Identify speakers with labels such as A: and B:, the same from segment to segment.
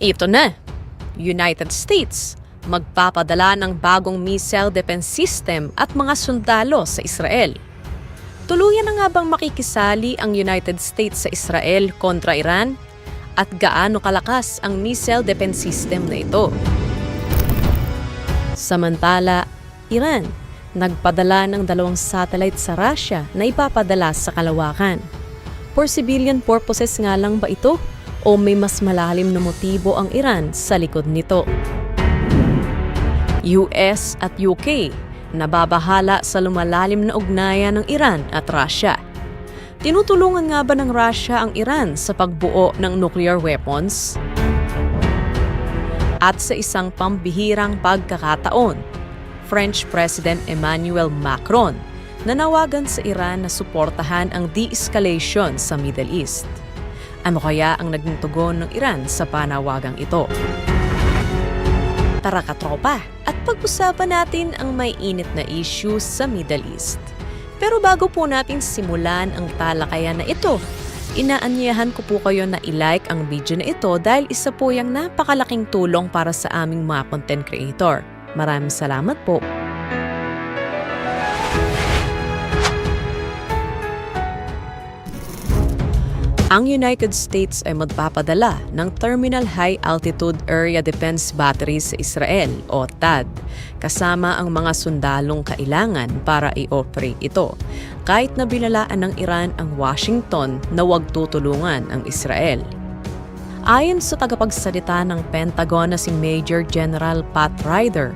A: Ito na. United States magpapadala ng bagong missile defense system at mga sundalo sa Israel. Tuluyan na nga bang makikisali ang United States sa Israel kontra Iran? At gaano kalakas ang missile defense system na ito? Samantala, Iran nagpadala ng dalawang satellite sa Russia na ipapadala sa kalawakan. For civilian purposes nga lang ba ito? O may mas malalim na motibo ang Iran sa likod nito? US at UK nababahala sa lumalalim na ugnayan ng Iran at Russia. Tinutulungan nga ba ng Russia ang Iran sa pagbuo ng nuclear weapons? At sa isang pambihirang pagkakataon, French President Emmanuel Macron nanawagan sa Iran na suportahan ang de-escalation sa Middle East. Ano kaya ang naging tugon ng Iran sa panawagang ito? Tara katropa at pag-usapan natin ang may init na issues sa Middle East. Pero bago po natin simulan ang talakayan na ito, inaanyahan ko po kayo na i-like ang video na ito dahil isa po yung napakalaking tulong para sa aming mga content creator. Maraming salamat po. Ang United States ay magpapadala ng Terminal High Altitude Area Defense Batteries sa Israel o THAAD kasama ang mga sundalong kailangan para i-operate ito kahit na binalaan ng Iran ang Washington na huwag tutulungan ang Israel. Ayon sa tagapagsalita ng Pentagon na si Major General Pat Ryder,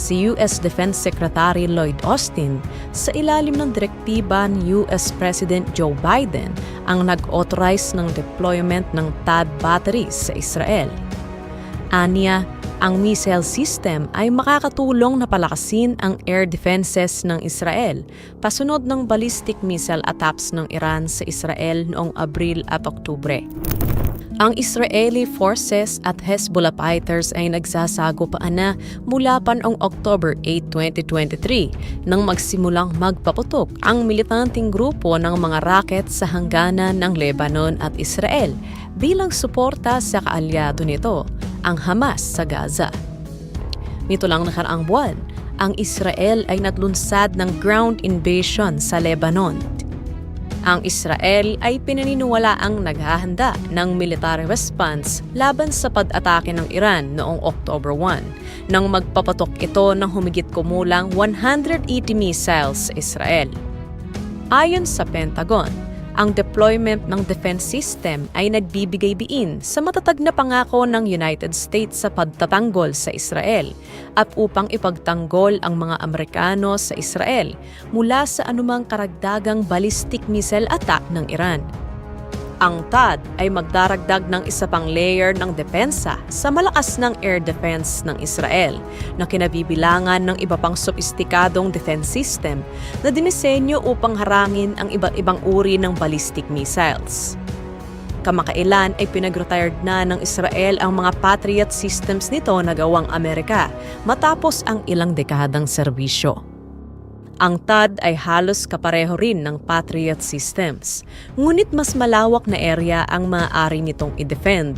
A: si US Defense Secretary Lloyd Austin sa ilalim ng direktiba ni US President Joe Biden ang nag-authorize ng deployment ng THAAD batteries sa Israel. Anya, ang missile system ay makakatulong na palakasin ang air defenses ng Israel pasunod ng ballistic missile attacks ng Iran sa Israel noong Abril at Oktubre. Ang Israeli forces at Hezbollah fighters ay nagsasagupaan na mula pa noong October 8, 2023 nang magsimulang magpaputok ang militanteng grupo ng mga rocket sa hangganan ng Lebanon at Israel bilang suporta sa kaalyado nito, ang Hamas sa Gaza. Nito lang nakaraang buwan, ang Israel ay natlunsad ng ground invasion sa Lebanon ang Israel ay pinaniniwalaang naghahanda ng military response laban sa pag-atake ng Iran noong October 1 nang magpapatok ito ng humigit kumulang 180 missiles sa Israel. Ayon sa Pentagon, ang deployment ng defense system ay nagbibigay biin sa matatag na pangako ng United States sa pagtatanggol sa Israel at upang ipagtanggol ang mga Amerikano sa Israel mula sa anumang karagdagang ballistic missile attack ng Iran. Ang THAAD ay magdaragdag ng isa pang layer ng depensa sa malakas ng air defense ng Israel na kinabibilangan ng iba pang sopistikadong defense system na dinisenyo upang harangin ang iba't ibang uri ng ballistic missiles. Kamakailan ay pinag-retired na ng Israel ang mga Patriot systems nito na gawang Amerika matapos ang ilang dekadang serbisyo. Ang TAD ay halos kapareho rin ng Patriot systems, ngunit mas malawak na area ang maaari nitong i-defend.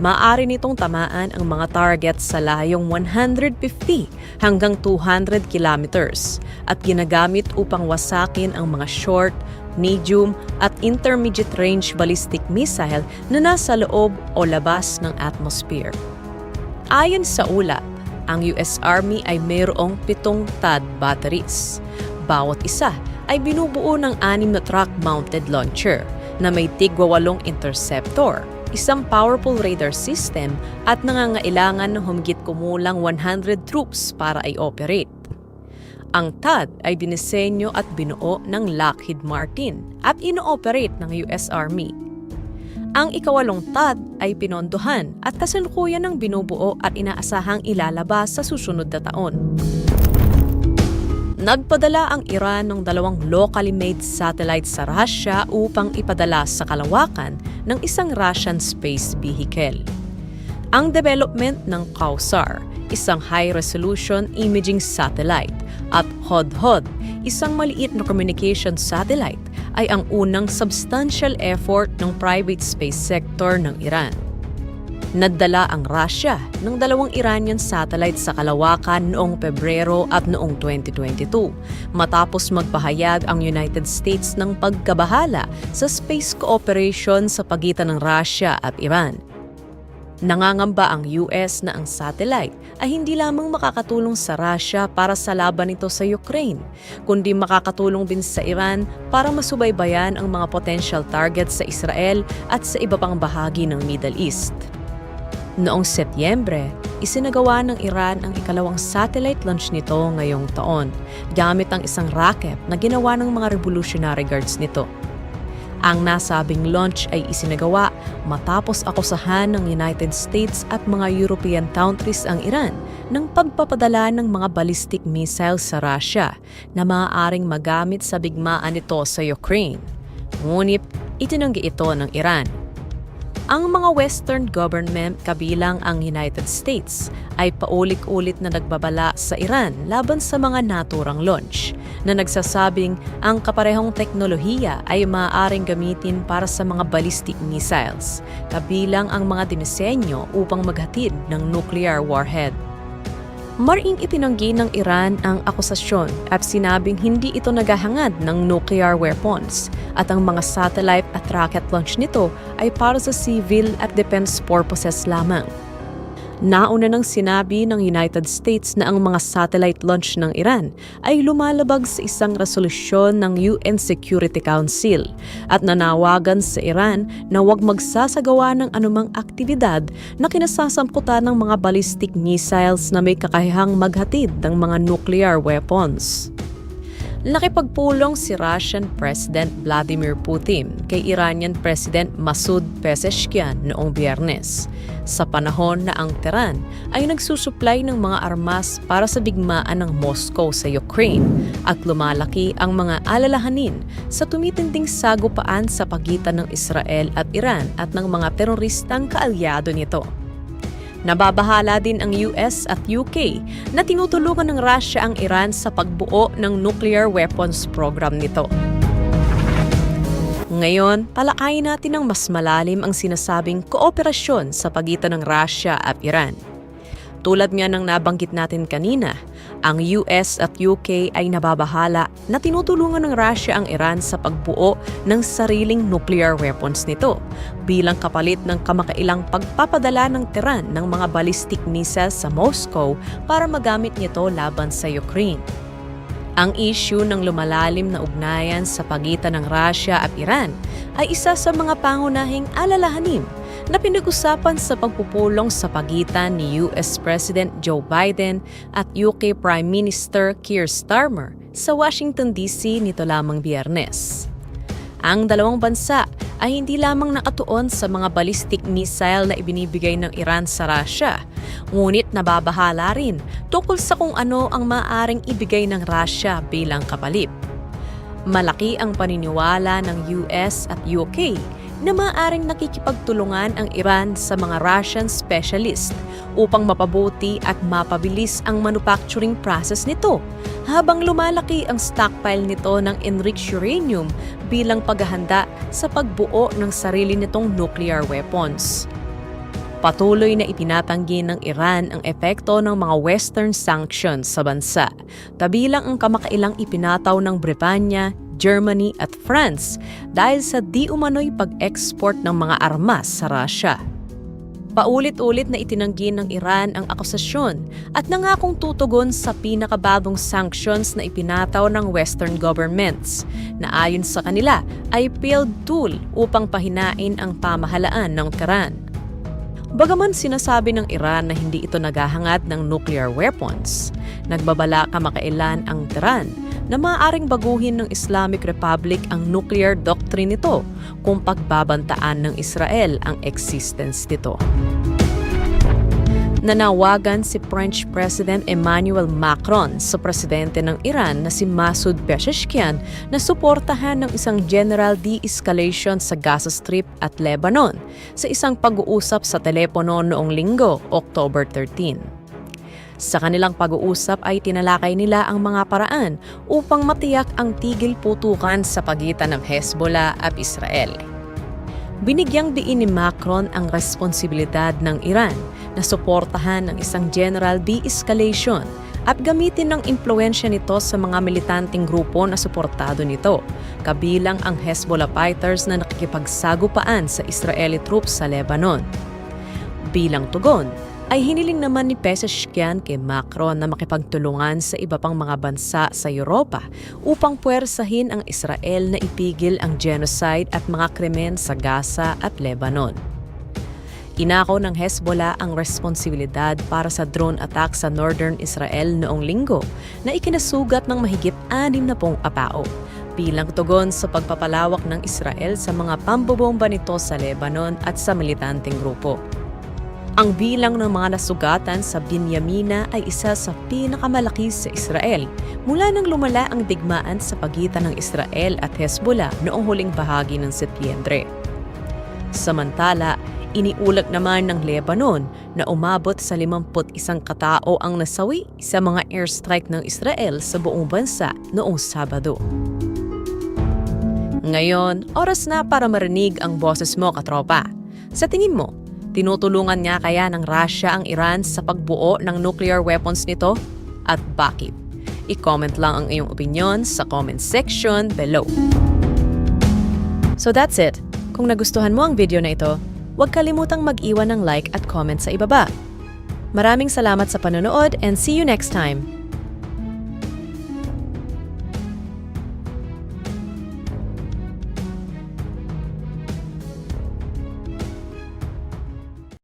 A: Maaari nitong tamaan ang mga targets sa layong 150 hanggang 200 kilometers at ginagamit upang wasakin ang mga short, medium at intermediate range ballistic missile na nasa loob o labas ng atmosphere. Ayon sa ulap, ang US Army ay mayroong pitong THAAD batteries. Bawat isa ay binubuo ng anim na truck-mounted launcher na may tigwa walong interceptor, isang powerful radar system at nangangailangan ng humigit kumulang 100 troops para i-operate. Ang THAAD ay dinisenyo at binuo ng Lockheed Martin at ino-operate ng US Army. Ang ikawalong TAD ay pinondohan at kasalukuyan ng binubuo at inaasahang ilalabas sa susunod na taon. Nagpadala ang Iran ng dalawang locally made satellites sa Russia upang ipadala sa kalawakan ng isang Russian space vehicle. Ang development ng Kausar, isang high-resolution imaging satellite, at Hodhod, isang maliit na communication satellite, ay ang unang substantial effort ng private space sector ng Iran. Nadala ang Russia ng dalawang Iranian satellite sa kalawakan noong Pebrero at noong 2022 matapos magpahayag ang United States ng pagkabahala sa space cooperation sa pagitan ng Russia at Iran. Nangangamba ang US na ang satellite ay hindi lamang makakatulong sa Russia para sa laban nito sa Ukraine, kundi makakatulong din sa Iran para masubaybayan ang mga potential targets sa Israel at sa iba pang bahagi ng Middle East. Noong Setyembre, isinagawa ng Iran ang ikalawang satellite launch nito ngayong taon gamit ang isang rocket na ginawa ng mga Revolutionary Guards nito. Ang nasabing launch ay isinagawa matapos akusahan ng United States at mga European countries ang Iran ng pagpapadala ng mga ballistic missiles sa Russia na maaaring magamit sa bigmaan nito sa Ukraine. Ngunit itinanggi ito ng Iran. Ang mga Western government kabilang ang United States ay paulit-ulit na nagbabala sa Iran laban sa mga naturang launch na nagsasabing ang kaparehong teknolohiya ay maaaring gamitin para sa mga ballistic missiles, kabilang ang mga dinisenyo upang maghatid ng nuclear warhead. Maring itinanggi ng Iran ang akusasyon at sinabing hindi ito naghahangad ng nuclear weapons at ang mga satellite at rocket launch nito ay para sa civil at defense purposes lamang. Nauna nang sinabi ng United States na ang mga satellite launch ng Iran ay lumalabag sa isang resolusyon ng UN Security Council at nanawagan sa Iran na huwag magsasagawa ng anumang aktibidad na kinasasamputan ng mga ballistic missiles na may kakayahang maghatid ng mga nuclear weapons. Nakipagpulong si Russian President Vladimir Putin kay Iranian President Masoud Pezeshkian noong biyernes sa panahon na ang Tehran ay nagsusuplay ng mga armas para sa digmaan ng Moscow sa Ukraine at lumalaki ang mga alalahanin sa tumitinding sagupaan sa pagitan ng Israel at Iran at ng mga teroristang kaalyado nito. Nababahala din ang US at UK na tinutulungan ng Russia ang Iran sa pagbuo ng nuclear weapons program nito. Ngayon, palakayin natin ng mas malalim ang sinasabing kooperasyon sa pagitan ng Russia at Iran. Tulad nga ng nabanggit natin kanina, ang US at UK ay nababahala na tinutulungan ng Russia ang Iran sa pagbuo ng sariling nuclear weapons nito bilang kapalit ng kamakailang pagpapadala ng Tehran ng mga ballistic missiles sa Moscow para magamit nito laban sa Ukraine. Ang issue ng lumalalim na ugnayan sa pagitan ng Russia at Iran ay isa sa mga pangunahing alalahanin na pinag-usapan sa pagpupulong sa pagitan ni US President Joe Biden at UK Prime Minister Keir Starmer sa Washington DC nito lamang biyernes. Ang dalawang bansa ay hindi lamang nakatuon sa mga ballistic missile na ibinibigay ng Iran sa Russia, ngunit nababahala rin tungkol sa kung ano ang maaaring ibigay ng Russia bilang kapalip. Malaki ang paniniwala ng US at UK na maaaring nakikipagtulungan ang Iran sa mga Russian specialist upang mapabuti at mapabilis ang manufacturing process nito habang lumalaki ang stockpile nito ng enriched uranium bilang paghahanda sa pagbuo ng sarili nitong nuclear weapons. Patuloy na itinatanggi ng Iran ang epekto ng mga Western sanctions sa bansa, kabilang ang kamakailang ipinataw ng Britanya, Germany at France dahil sa di umano'y pag-export ng mga armas sa Russia. Paulit-ulit na itinanggi ng Iran ang akusasyon at nangakong tutugon sa pinakabagong sanctions na ipinataw ng Western governments na ayon sa kanila ay field tool upang pahinain ang pamahalaan ng Tehran. Bagaman sinasabi ng Iran na hindi ito naghahangad ng nuclear weapons, nagbabala kamakailan ang Tehran na maaaring baguhin ng Islamic Republic ang nuclear doctrine nito kung pagbabantaan ng Israel ang existence nito. Nanawagan si French President Emmanuel Macron sa presidente ng Iran na si Masoud Pezeshkian na suportahan ng isang general de-escalation sa Gaza Strip at Lebanon sa isang pag-uusap sa telepono noong linggo, October 13. Sa kanilang pag-uusap ay tinalakay nila ang mga paraan upang matiyak ang tigil putukan sa pagitan ng Hezbollah at Israel. Binigyang diin ni Macron ang responsibilidad ng Iran na suportahan ang isang general de-escalation at gamitin ng impluensya nito sa mga militanteng grupo na suportado nito, kabilang ang Hezbollah fighters na nakikipagsagupaan sa Israeli troops sa Lebanon. Bilang tugon, ay hiniling naman ni Pezeshkian kay Macron na makipagtulungan sa iba pang mga bansa sa Europa upang puwersahin ang Israel na ipigil ang genocide at mga krimen sa Gaza at Lebanon. Inako ng Hezbollah ang responsibilidad para sa drone attack sa northern Israel noong linggo na ikinasugat ng mahigit anim na pong apao bilang tugon sa pagpapalawak ng Israel sa mga pambobomba nito sa Lebanon at sa militanteng grupo. Ang bilang ng mga nasugatan sa Binyamina ay isa sa pinakamalaki sa Israel mula nang lumala ang digmaan sa pagitan ng Israel at Hezbollah noong huling bahagi ng Setyembre. Samantala, iniulat naman ng Lebanon na umabot sa 51 katao ang nasawi sa mga airstrike ng Israel sa buong bansa noong Sabado. Ngayon, oras na para marinig ang boses mo, katropa. Sa tingin mo, tinutulungan nga kaya ng Russia ang Iran sa pagbuo ng nuclear weapons nito? At bakit? I-comment lang ang iyong opinion sa comment section below. So that's it. Kung nagustuhan mo ang video na ito, huwag kalimutang mag-iwan ng like at comment sa ibaba. Maraming salamat sa panonood and see you next time!